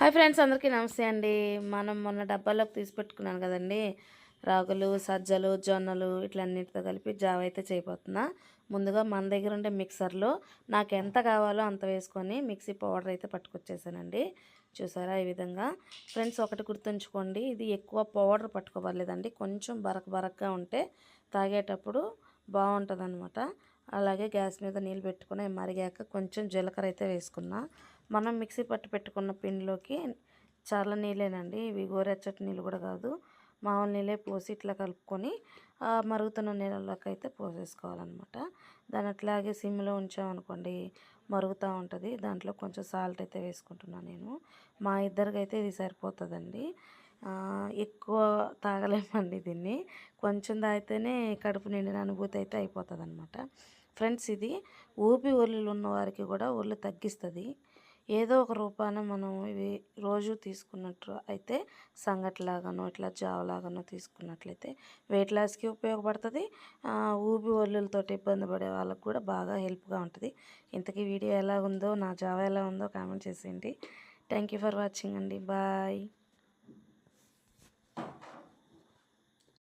Hi friends అందరికీ నమస్తే అండి. మనం మొన్న డబ్బాలోకి తీసి పెట్టుకున్నాను కదండి. రాగులు సజ్జలు జొన్నలు ఇట్లన్నిటితో కలిపి జావ అయితే చేయబోతున్నా. ముందుగా మన దగ్గర ఉండే మిక్సర్లో నాకు ఎంత కావాలో అంత వేసుకొని మిక్సీ పౌడర్ అయితే పట్టుకొచ్చేసానండి. చూసారా ఈ విధంగా? ఫ్రెండ్స్ ఒకటి గుర్తుంచుకోండి. ఇది ఎక్కువ పౌడర్ పట్టుకోవలేదండి కొంచెం బరక బరకగా ఉంటే తాగేటప్పుడు బాగుంటుంది అలాగే గ్యాస్ మీద నీళ్ళు పెట్టుకుని మరిగాక కొంచెం జీలకర్ర అయితే వేసుకున్నా. మనం మిక్సీ పట్టి పెట్టుకున్న పిండిలోకి చాలా నీళ్ళేనండి. ఇవి గోరెచ్చటి నీళ్ళు కూడా కాదు. మామూలు నీళ్ళే పోసి ఇట్లా కలుపుకొని మరుగుతున్న నీళ్ళలోకి అయితే పోసేసుకోవాలన్నమాట. దాన్ని అట్లాగే సిమ్లో ఉంచామనుకోండి మరుగుతూ ఉంటుంది. దాంట్లో కొంచెం సాల్ట్ అయితే వేసుకుంటున్నాను నేను. మా ఇద్దరికి అయితే ఇది సరిపోతుందండి. ఎక్కువ తాగలేమండి దీన్ని. కొంచెం తాగితేనే కడుపు నిండిన అనుభూతి అయితే అయిపోతుంది అనమాట ఫ్రెండ్స్ ఇది ఊపి ఒళ్ళు ఉన్న వారికి కూడా ఒళ్ళు తగ్గిస్తుంది. ఏదో ఒక రూపాన మనం ఇవి రోజు తీసుకున్నట్టు అయితే సంగట్లాగానో ఇట్లా జావలాగానో తీసుకున్నట్లయితే వెయిట్ లాస్కి ఉపయోగపడుతుంది. ఊబి ఊపి ఒళ్ళులతో ఇబ్బంది పడే వాళ్ళకు కూడా బాగా హెల్ప్గా ఉంటుంది. ఇంతకీ వీడియో ఎలా ఉందో నా జావ ఎలా ఉందో కామెంట్ చేసేయండి. థ్యాంక్ యూ ఫర్ వాచింగ్ అండి. బాయ్.